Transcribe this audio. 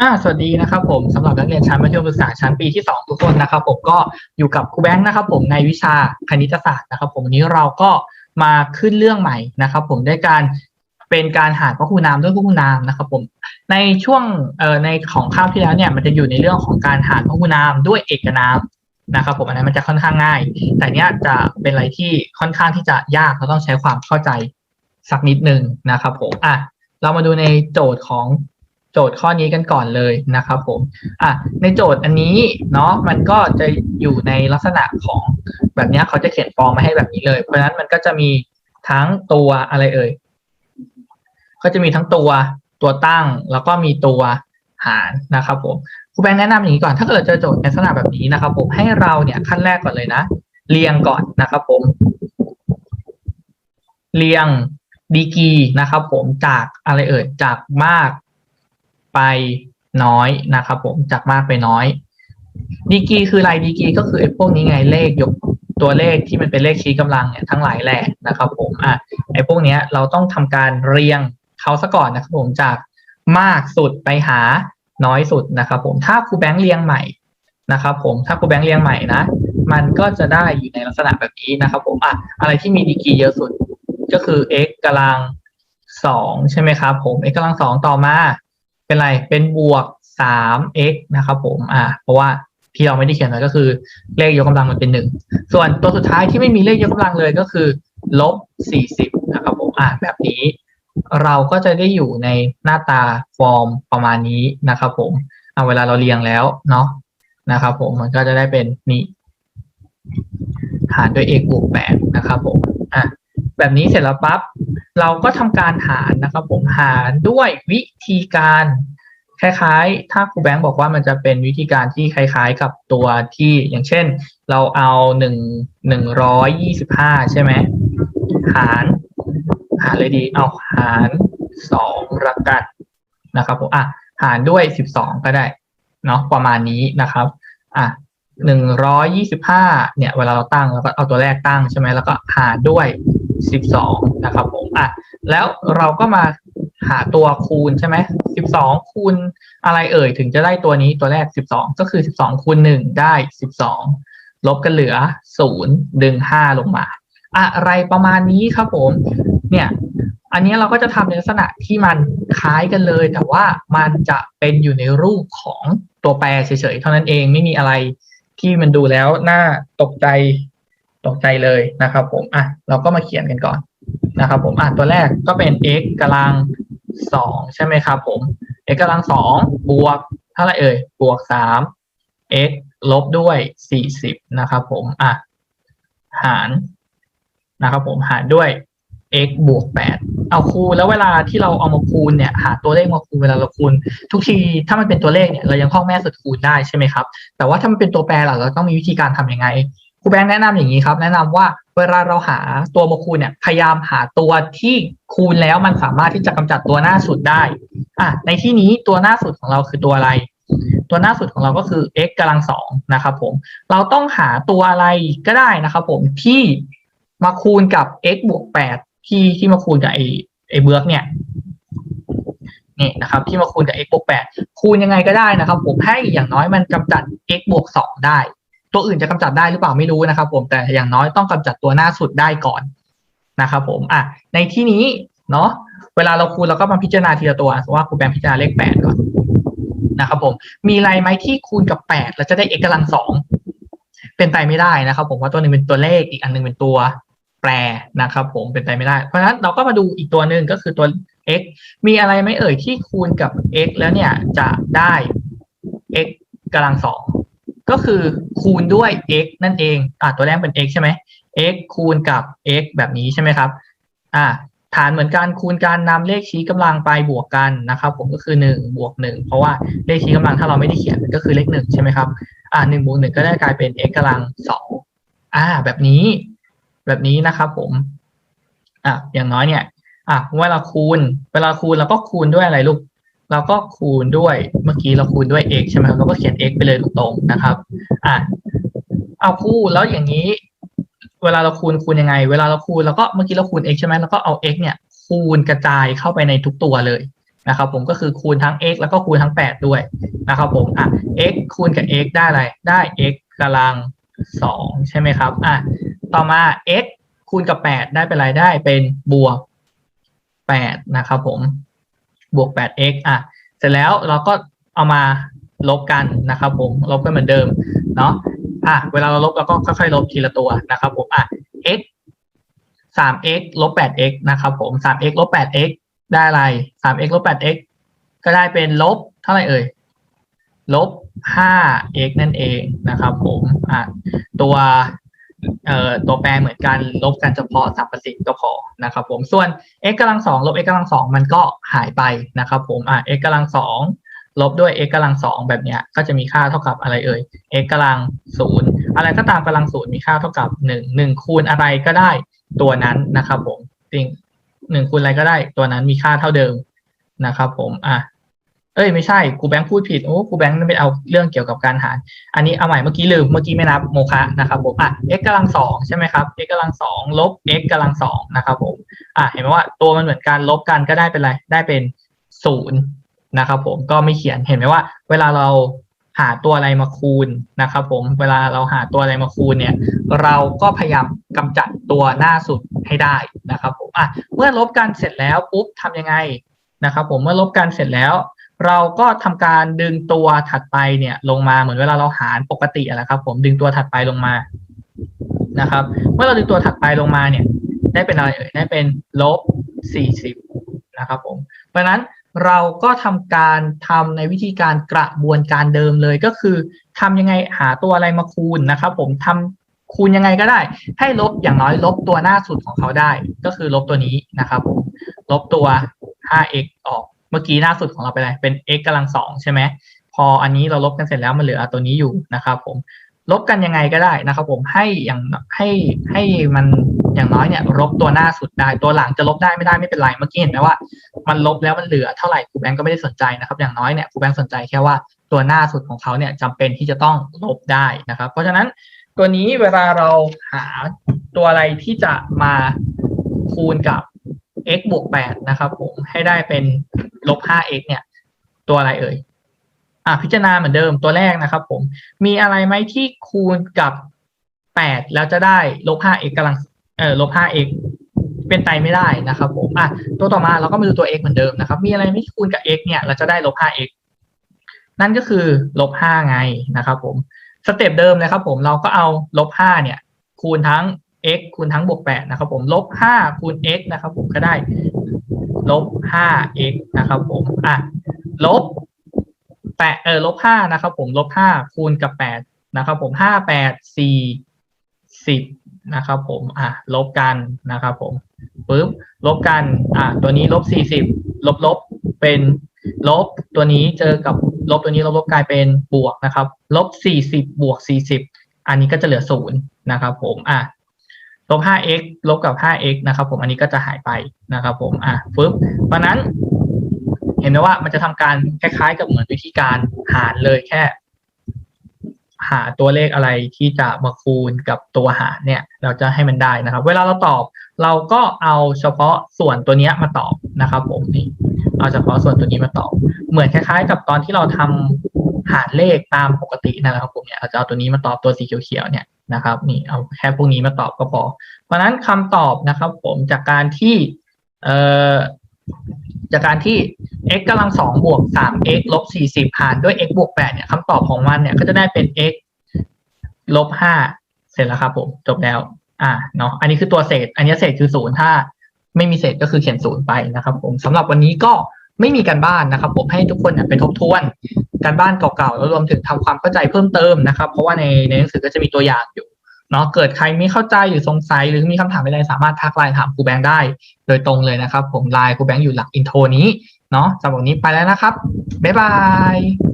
อ่าสวัสดีนะครับผมสำหรับนักเรียนชั้นมัธยมศึกษาชั้นปีที่ 2 ทุกคนนะครับ ผมก็อยู่กับครูแบงค์นะครับ ผมในวิชาคณิตศาสตร์นะครับ ผมวันนี้เราก็มาขึ้นเรื่องใหม่นะครับ ผมด้วยการเป็นการหารพหูนามด้วยพหูนามนะครับ ผมในช่วงเอ่อในของคาบที่แล้วเนี่ยมันจะอยู่ในเรื่องของการหารพหูนามด้วยเอกนามนะครับ ผมอันนั้นมันจะค่อนข้างง่าย แต่เนี้ยจะเป็นอะไรที่ค่อนข้างที่จะยากเราต้องใช้ความเข้าใจสักนิดนึงนะครับ ผมอะเรามาดูในโจทย์ของ โจทย์ข้อนี้กันก่อนเลยนะครับผมอะในโจทย์อันนี้เนาะมันก็จะอยู่ในลักษณะของแบบนี้เขาจะเขียนฟอร์มมาให้แบบนี้เลย เพราะฉะนั้นมันก็จะมีทั้งตัวอะไรเอ่ยก็จะมีทั้งตัวตัวตั้งแล้วก็มีตัวหารนะครับผมครูแบงค์แนะนำอย่างนี้ก่อน ถ้าเกิดเจอโจทย์ในลักษณะแบบนี้นะครับ ผมให้เราเนี่ยขั้นแรกก่อนเลยนะ เรียงก่อนนะครับผม เรียงดีกรีนะครับ ผมจากอะไรเอ่ยจากมาก ไปน้อยนะครับผมจากมากไปน้อยดีกีคืออะไรดีกีก็คือไอ้พวกนี้ไงเลขยกตัวเลขที่มันเป็นเลขชี้กำลังเนี่ยทั้งหลายแหละนะครับผมอะไอ้พวกเนี้ยเราต้องทำการเรียงเขาซะก่อนนะครับผมจากมากสุดไปหาน้อยสุดนะครับผมถ้าครูแบงค์เรียงใหม่นะครับผมถ้าครูแบงค์เรียงใหม่นะมันก็จะได้อยู่ในลักษณะแบบนี้นะครับผมอะอะไรที่มีดีกีเยอะสุดก็คือ x กำลังสองใช่ไหมครับผม x กำลังสองต่อมา เป็นไรเป็นบวก 3x นะครับผมอ่าเพราะว่าที่เราไม่ได้เขียนไว้ก็คือเลขยกกำลังมันเป็นหนึ่งส่วนตัวสุดท้ายที่ไม่มีเลขยกกำลังเลยก็คือลบ 40 นะครับผมอ่าแบบนี้ เราก็จะได้อยู่ในหน้าตาฟอร์มประมาณนี้นะครับผมเอาเวลาเราเรียงแล้วเนาะนะครับผมมันก็จะได้เป็นนี่หารด้วย x บวก8นะครับผมอะ แบบนี้เสร็จแล้วปั๊บเราก็ทำการหารนะครับ ผมหารด้วยวิธีการคล้ายๆ ถ้าครูแบงค์บอกว่ามันจะเป็นวิธีการที่คล้าย ๆ กับตัวที่อย่างเช่น เราเอาหนึ่งหนึ่งร้อยยี่สิบห้าใช่ไหมหาร หารเลยดี เอาหารสองละกันนะครับผมอะหารด้วยสิบสองก็ได้เนาะประมาณนี้นะครับอะหนึ่งร้อยยี่สิบห้าเนี่ย เวลาเราตั้งเราก็เอาตัวแรกตั้งใช่ไหมแล้วก็หารด้วย สิบสองนะครับผมอะแล้วเราก็มาหาตัวคูณใช่ไหมสิบสองคูณอะไรเอ่ย ถึงจะได้ตัวนี้ตัวแรกสิบสองก็คือสิบสองคูณหนึ่งได้สิบสองลบกันเหลือศูนย์ดึงห้าลงมา อะไรประมาณนี้ครับผม เนี่ย อันนี้เราก็จะทำในลักษณะที่มันคล้ายกันเลย แต่ว่ามันจะเป็นอยู่ในรูปของตัวแปรเฉยๆ เท่านั้นเองไม่มีอะไรที่มันดูแล้วน่าตกใจ ตกใจเลยนะครับ ผมอะเราก็มาเขียนกันก่อนนะครับ ผมอะตัวแรกก็เป็น x กำลังสองใช่ไหมครับ ผม x กำลังสองบวกเท่าไหร่เอ่ยบวกสาม x ลบด้วยสี่สิบนะครับผมอะหารนะครับผมหารด้วย x บวกแปดเอาคูณแล้วเวลาที่เราเอามาคูณเนี่ย หาตัวเลขมาคูณเวลาเราคูณ ทุกทีถ้ามันเป็นตัวเลขเนี่ยเรายังท่องแม่สุดคูณได้ใช่ไหมครับ แต่ว่าถ้ามันเป็นตัวแปรล่ะเราต้องมีวิธีการทำยังไง ครูแบงค์แนะนำอย่างนี้ครับ แนะนำว่าเวลาเราหาตัวมาคูณเนี่ยพยายามหาตัวที่คูณแล้วมันสามารถที่จะกำจัดตัวหน้าสุดได้อะในที่นี้ตัวหน้าสุดของเราคือตัวอะไร ตัวหน้าสุดของเราก็คือ x กำลังสองนะครับผม เราต้องหาตัวอะไรก็ได้นะครับผมที่มาคูณกับ x บวกแปดที่ที่มาคูณกับไอไอเบือกเนี่ยนี่นะครับที่มาคูณกับ x บวกแปดคูณยังไงก็ได้นะครับ ผมให้อย่างน้อยมันกำจัด x บวกสองได้ ตัวอื่นจะกำจัดได้หรือเปล่าไม่รู้นะครับ ผมแต่อย่างน้อยต้องกำจัดตัวหน้าสุดได้ก่อนนะครับผมอะในที่นี้เนาะเวลาเราคูณเราก็มาพิจารณาทีละตัวสมมติว่าครูแบงพิจารณาเลขแปดก่อนนะครับผมมีอะไรไหมที่คูณกับแปดแล้วจะได้ x กำลังสองเป็นไปไม่ได้นะครับ ผมว่าตัวหนึ่งเป็นตัวเลขอีกอันหนึงเป็นตัวแปรนะครับ ผมเป็นไปไม่ได้ เพราะฉะนั้นเราก็มาดูอีกตัวหนึ่งก็คือตัว x มีอะไรไหมเอ่ยที่คูณกับ x แล้วเนี่ยจะได้ x กำลังสอง ก็คือคูณด้วย x นั่นเองอ่าตัวแรกเป็น x ใช่ไหม x คูณกับ x แบบนี้ใช่ไหมครับอ่าฐานเหมือนกันคูณการนำเลขชี้กำลังไปบวกกันนะครับ ผมก็คือหนึ่งบวกหนึ่งเพราะว่าเลขชี้กำลังถ้าเราไม่ได้เขียนมันก็คือเลขหนึ่งใช่ไหมครับอ่าหนึ่งบวกหนึ่งก็ได้กลายเป็น x กำลังสองอ่า แบบนี้แบบนี้นะครับผมอะอย่างน้อยเนี่ยอะเวลาคูณ เวลาคูณเราก็คูณด้วยอะไรลูก เราก็คูณด้วยเมื่อกี้เราคูณด้วย x ใช่ไหมเราก็เขียน x ไปเลยตรงๆนะครับอะเอาคูณแล้วอย่างนี้ เวลาเราคูณคูณยังไง เวลาเราคูณเราก็เมื่อกี้เราคูณ x ใช่ไหมเราก็เอา x เนี่ย คูณกระจายเข้าไปในทุกตัวเลยนะครับ ผมก็คือคูณทั้ง x แล้วก็คูณทั้ง 8 ด้วยนะครับ ผมอะ x คูณกับ x ได้อะไรได้ x กำลังสองใช่ไหมครับอะต่อมา x คูณกับ 8 ได้เป็นอะไรได้เป็นบวก 8 นะครับผม บวก 8x อะ เสร็จแล้วเราก็เอามาลบกันนะครับผม ลบกันเหมือนเดิม เนาะอะ เวลาเราลบเราก็ค่อยๆ ลบทีละตัวนะครับผม อะ x 3x ลบ 8x นะครับผม 3x ลบ 8x ได้อะไร 3x ลบ 8x ก็ได้เป็นลบเท่าไหร่เอ่ย ลบ 5x นั่นเองนะครับผม อะ ตัว ตัวแปรเหมือนกันลบกันเฉพาะสรรพสิ่งก็พอนะครับผมส่วน x กำลังสองลบ x กำลังสองมันก็หายไปนะครับผมอะ x กำลังสองลบด้วย x กำลังสองแบบเนี้ยก็จะมีค่าเท่ากับอะไรเอ่ย x กำลังศูนย์อะไรก็ตามกำลังศูนย์มีค่าเท่ากับหนึ่งหนึ่งคูณอะไรก็ได้ตัวนั้นนะครับผมจริงหนึ่งคูณอะไรก็ได้ตัวนั้นมีค่าเท่าเดิมนะครับผมอะ เอ้ยไม่ใช่ครูแบงค์พูดผิดโอ้ครูแบงค์ไม่เอาเรื่องเกี่ยวกับการหาร อันนี้เอาใหม่เมื่อกี้ลืมเมื่อกี้ไม่นับโมคะนะครับผมอะ x กำลังสองใช่ไหมครับ x กำลังสองลบ x กำลังสองนะครับผมอะเห็นไหมว่าตัวมันเหมือนกันลบกันก็ได้เป็นอะไรได้เป็นศูนย์นะครับผมก็ไม่เขียนเห็นไหมว่า เวลาเราหาตัวอะไรมาคูณนะครับผมเวลาเราหาตัวอะไรมาคูณเนี่ย เราก็พยายามกำจัดตัวหน้าสุดให้ได้นะครับผมอะเมื่อลบกันเสร็จแล้วปุ๊บทำยังไงนะครับผมเมื่อลบกันเสร็จแล้ว เราก็ทำการดึงตัวถัดไปเนี่ยลงมาเหมือนเวลาเราหารปกติอะนะครับผมดึงตัวถัดไปลงมานะครับ เมื่อเราดึงตัวถัดไปลงมาเนี่ย ได้เป็นอะไรเอ่ยได้เป็นลบสี่สิบนะครับผมเพราะนั้นเราก็ทำการทำในวิธีการกระบวนการเดิมเลยก็คือทำยังไงหาตัวอะไรมาคูณนะครับ ผมทำคูณยังไงก็ได้ ให้ลบอย่างน้อยลบตัวหน้าสุดของเขาได้ ก็คือลบตัวนี้นะครับผมลบตัว 5x ออก เมื่อกี้หน้าสุดของเราเป็นอะไร เป็น x กำลังสองใช่ไหม พออันนี้เราลบกันเสร็จแล้วมันเหลือตัวนี้อยู่นะครับผม ลบกันยังไงก็ได้นะครับผม ให้อย่างให้ให้มันอย่างน้อยเนี่ยลบตัวหน้าสุดได้ ตัวหลังจะลบได้ไม่ได้ไม่เป็นไร เมื่อกี้เห็นไหมว่า มันลบแล้วมันเหลือเท่าไหร่ครูแบงก์ก็ไม่ได้สนใจนะครับ อย่างน้อยเนี่ยครูแบงก์สนใจแค่ว่าตัวหน้าสุดของเขาเนี่ยจำเป็นที่จะต้องลบได้นะครับ เพราะฉะนั้นตัวนี้เวลาเราหาตัวอะไรที่จะมาคูณกับ x บวกแปดนะครับผมให้ได้เป็น ลบห้า x เนี่ย ตัวอะไรเอ่ยอะพิจารณาเหมือนเดิมตัวแรกนะครับผม มีอะไรไหมที่คูณกับแปดแล้วจะได้ลบห้า x กำลังเออลบห้า x เป็นไปไม่ได้นะครับผมอะตัวต่อมาเราก็มาดูตัว x เหมือนเดิมนะครับ มีอะไรไหม่คูณกับ x เนี่ย เราจะได้ลบห้า x นั่นก็คือลบห้าไงนะครับผม สเต็ปเดิมเลยครับผม เราก็เอาลบห้าเนี่ย คูณทั้ง x คูณทั้งบวกแปดนะครับผม ลบห้าคูณ x นะครับผมก็ได้ ลบห้า x นะครับผมอะลบแปดเออลบห้านะครับผมลบห้าคูณกับแปดนะครับผมห้าแปดสี่สิบนะครับผมอะลบกันนะครับผมปึ๊บลบกันอะตัวนี้ลบสี่สิบลบลบเป็นลบตัวนี้เจอกับลบตัวนี้ลบลบกลายเป็นบวกนะครับลบสี่สิบบวกสี่สิบอันนี้ก็จะเหลือศูนย์นะครับผมอะ ลบ 5x ลบกับ 5x นะครับผมอันนี้ก็จะหายไปนะครับผมอะฟึบเพราะนั้น เห็นไหมว่ามันจะทำการคล้ายๆ กับเหมือนวิธีการหารเลยแค่ หาตัวเลขอะไรที่จะมาคูณกับตัวหารเนี่ย เราจะให้มันได้นะครับ เวลาเราตอบ เราก็เอาเฉพาะส่วนตัวนี้มาตอบนะครับ ผมนี่เอาเฉพาะส่วนตัวนี้มาตอบ เหมือนคล้าย ๆ กับตอนที่เราทำ หารเลขตามปกตินะครับผมเนี่ยเราจะเอาตัวนี้มาตอบตัวสีเขียวๆเนี่ยนะครับนี่เอาแค่พวกนี้มาตอบก็พอ เพราะฉะนั้นคำตอบนะครับผมจากการที่เอ่อจากการที่ x กำลังสองบวกสาม x ลบสี่สิบหารด้วย x บวกแปดเนี่ยคำตอบของมันเนี่ยก็จะได้เป็น x ลบห้าเสร็จแล้วครับผมจบแล้ว อ่าเนาะอันนี้คือตัวเศษ อันนี้เศษคือศูนย์ถ้า ไม่มีเศษก็คือเขียนศูนย์ไปนะครับ ผมสำหรับวันนี้ก็ไม่มีการบ้านนะครับ ผมให้ทุกคนเนี่ยไปทบทวน การบ้านเก่าๆแล้วรวมถึงทำความเข้าใจเพิ่มเติมนะครับ เพราะว่าในในหนังสือก็จะมีตัวอย่างอยู่เนาะเกิดใครไม่เข้าใจหรือสงสัยหรือมีคำถามอะไรสามารถทักไลน์ถามครูแบงค์ได้ โดยตรงเลยนะครับ ผมไลน์ครูแบงค์อยู่หลังอินโทรนี้เนาะสำหรับวันนี้ไปแล้วนะครับบ๊ายบาย